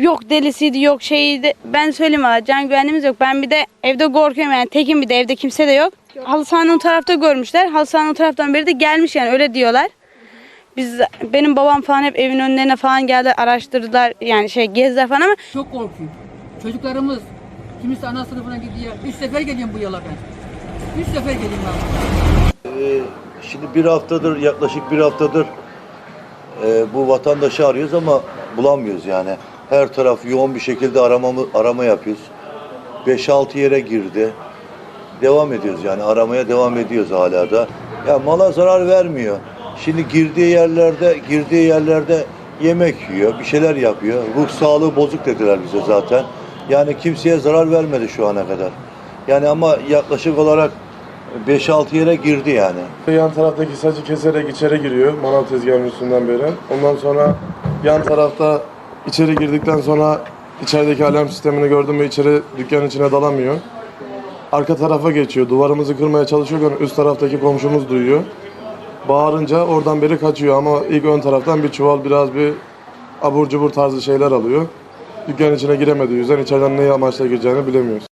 yok delisiydi yok şeydi. Ben söyleyeyim valla can güvenliğimiz yok. Ben bir de evde korkuyorum yani tekim bir de evde kimse de yok. Halı sahanın o tarafta görmüşler. Halı sahanın o taraftan beri de gelmiş yani öyle diyorlar. Biz benim babam falan hep evin önlerine falan geldi araştırdılar yani şey gezdiler falan ama Çok korkuyorum. Çocuklarımız kimisi ana sınıfına gidiyor. Üç sefer geliyorum bu yola ben. Üç sefer geliyorum ben. Ee, şimdi bir haftadır, yaklaşık bir haftadır e, bu vatandaşı arıyoruz ama bulamıyoruz yani. Her taraf yoğun bir şekilde aramamı, arama yapıyoruz. 5-6 yere girdi. Devam ediyoruz yani aramaya devam ediyoruz hala da. Ya mala zarar vermiyor. Şimdi girdiği yerlerde, girdiği yerlerde yemek yiyor, bir şeyler yapıyor. Ruh sağlığı bozuk dediler bize zaten. Yani kimseye zarar vermedi şu ana kadar. Yani ama yaklaşık olarak 5-6 yere girdi yani. Yan taraftaki sacı keserek içeri giriyor manav tezgahının üstünden beri. Ondan sonra yan tarafta içeri girdikten sonra içerideki alarm sistemini gördüm ve içeri dükkanın içine dalamıyor. Arka tarafa geçiyor. Duvarımızı kırmaya çalışıyorken üst taraftaki komşumuz duyuyor. Bağırınca oradan beri kaçıyor ama ilk ön taraftan bir çuval biraz bir abur cubur tarzı şeyler alıyor. Dükkanın içine giremediği yüzden içeriden ne amaçla gireceğini bilemiyoruz.